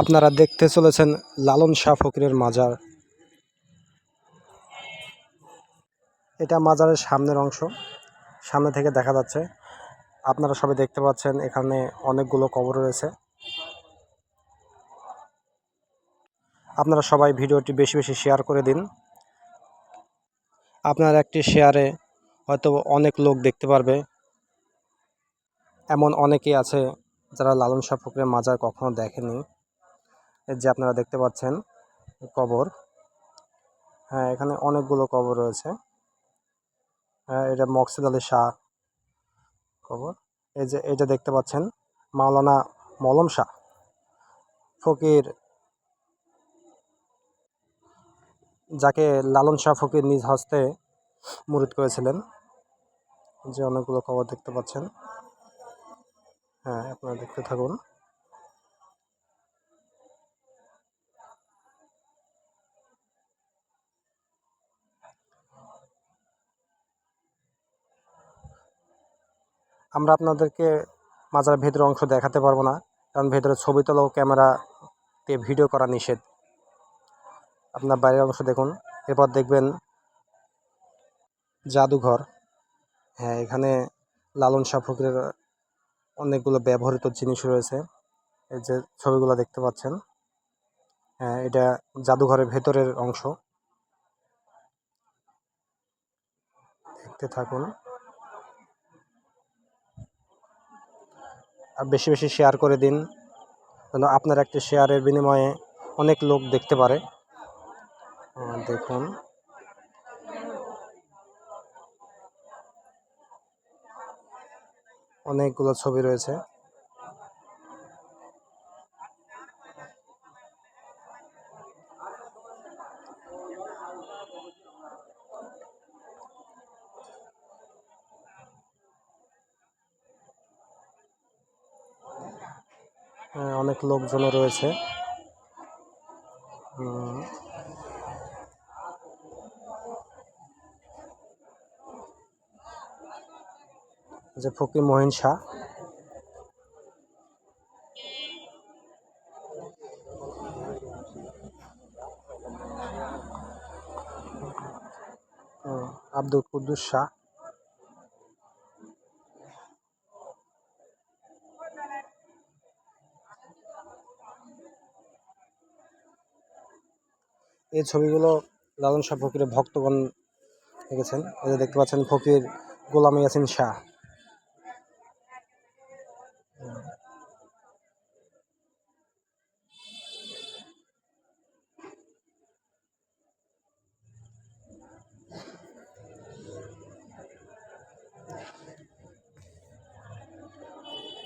আপনারা দেখতে চলেছেন লালন শাহ ফকিরের মাজার। এটা মাজারের সামনের অংশ। সামনে থেকে দেখা যাচ্ছে, আপনারা সবাই দেখতে পাচ্ছেন এখানে অনেকগুলো কবর রয়েছে। আপনারা সবাই ভিডিওটি বেশি বেশি শেয়ার করে দিন। আপনার একটি শেয়ারে হয়তো অনেক লোক দেখতে পারবে। এমন অনেকেই আছে যারা লালন শাহ ফকিরের মাজার কখনো দেখেনি। যে আপনারা দেখতে পাচ্ছেন কবর। হ্যাঁ এখানে অনেকগুলো কবর রয়েছে। হ্যাঁ এটা মকসিদ আলী শাহ কবর। এই যে এটা দেখতে পাচ্ছেন, মাওলানা মলম শাহ। ফকির, যাকে লালন শাহ ফকির নিজ হস্তে মুরিদ করেছিলেন। যে অনেকগুলো কবর দেখতে পাচ্ছেন। হ্যাঁ আপনারা দেখতে থাকুন। আমরা আপনাদেরকে মাজারের ভেতরের অংশ দেখাতে পারব না, কারণ ভেতরে ছবি তোলা ও ক্যামেরা দিয়ে ভিডিও করা নিষেধ। আপনার বাইরের অংশ দেখুন, এরপর দেখবেন জাদুঘর। হ্যাঁ এখানে লালন শাহ ফকিরের অনেকগুলো ব্যবহৃত জিনিস রয়েছে, এই যে ছবিগুলো দেখতে পাচ্ছেন। হ্যাঁ এটা জাদুঘরের ভেতরের অংশ। দেখতে থাকুন। বেশি বেশি শেয়ার করে দিন। যেন আপনার একটি শেয়ারের বিনিময়ে অনেক লোক দেখতে পারে। দেখুন। অনেকগুলো ছবি রয়েছে। অনেক লোকজনও রয়েছে। যে ফকির মহিন শাহ। আব্দুল কুদ্দুস শাহ। এই ছবিগুলো লালন শাহ ফকিরের ভক্তগণ দেখেছেন। এই যে দেখতে পাচ্ছেন ফকির গোলাম ইয়াসিন শাহ।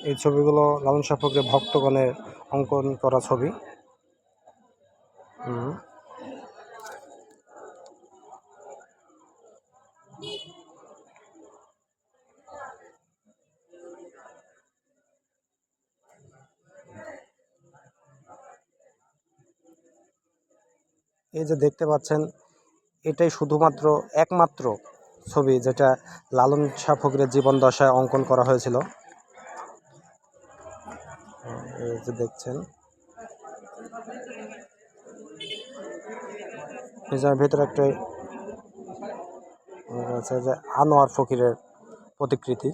এই ছবিগুলো লালন শাহ ফকিরের ভক্তগণের অঙ্কন করা ছবি। এই যে দেখতে পাচ্ছেন এটাই শুধুমাত্র একমাত্র ছবি যেটা লালন শাহ ফকিরের জীবন দশায় অঙ্কন করা হয়েছিল। হ্যাঁ, এই যে দেখছেন মিউজিয়ামের ভেতরে একটা আছে যে আনোয়ার ফকিরের প্রতিকৃতি।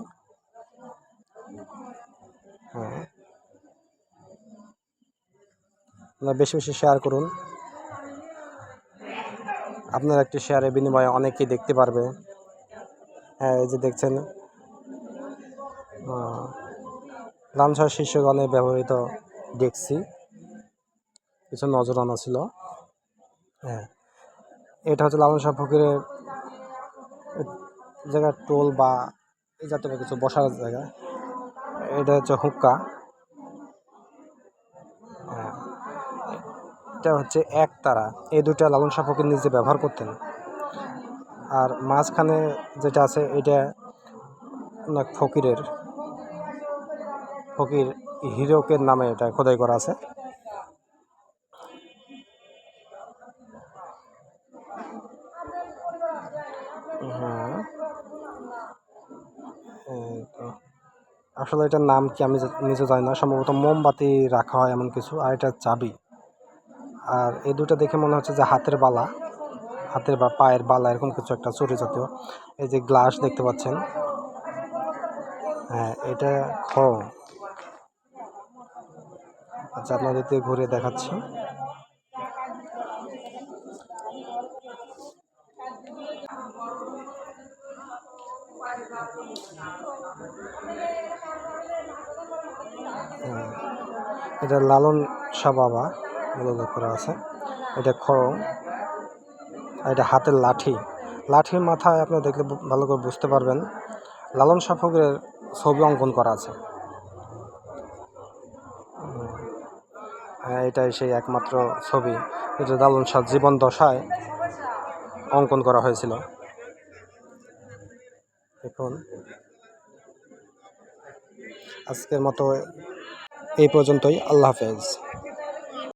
হ্যাঁ। বেশি বেশি শেয়ার করুন। আপনার একটি শেয়ারের বিনিময়ে অনেকেই দেখতে পারবে। হ্যাঁ এই যে দেখছেন। লামসার শীর্ষগণে ব্যবহৃত ডেক্সি। কিছু নজরানা ছিল। হ্যাঁ এটা হচ্ছে লালন শাহ ফকিরের জায়গায় টোল বা এই জাতীয় কিছু বসার জায়গা। এটা হচ্ছে হুক্কা। এটা হচ্ছে একতারা এই দুটা লালন শাহ ফকির নিজে ব্যবহার করতেন। আর মাঝখানে যেটা আছে, এটা ফকিরের। ফকির হিরোকের নামে এটা খোদাই করা আছে। হ্যাঁ। আসলে এটার নাম কি আমি নিজে জানি না। সম্ভবত মোমবাতি রাখা হয় এমন কিছু। আর এটা চাবি। আর এই দুটো দেখে মনে হচ্ছে যে হাতের বালা হাতের বা পায়ের বালা এরকম কিছু একটা চুরি জাতীয়। এই যে গ্লাস দেখতে পাচ্ছেন। হ্যাঁ এটা খ আচ্ছা আপনাদেরকে ঘুরে দেখাচ্ছি। হ্যাঁ, এটা লালন শাহ বাবা। মূলত করা আছে। এটা খড়ম আর এটা হাতের লাঠি। লাঠির মাথায় আপনি দেখলে ভালো করে বুঝতে পারবেন। লালন শাহ ছবি অঙ্কন করা আছে। হ্যাঁ এটাই সেই একমাত্র ছবি। যেটা লালন শাহ জীবন দশায় অঙ্কন করা হয়েছিল। দেখুন। আজকের মতো এই পর্যন্তই। আল্লাহ হাফেজ।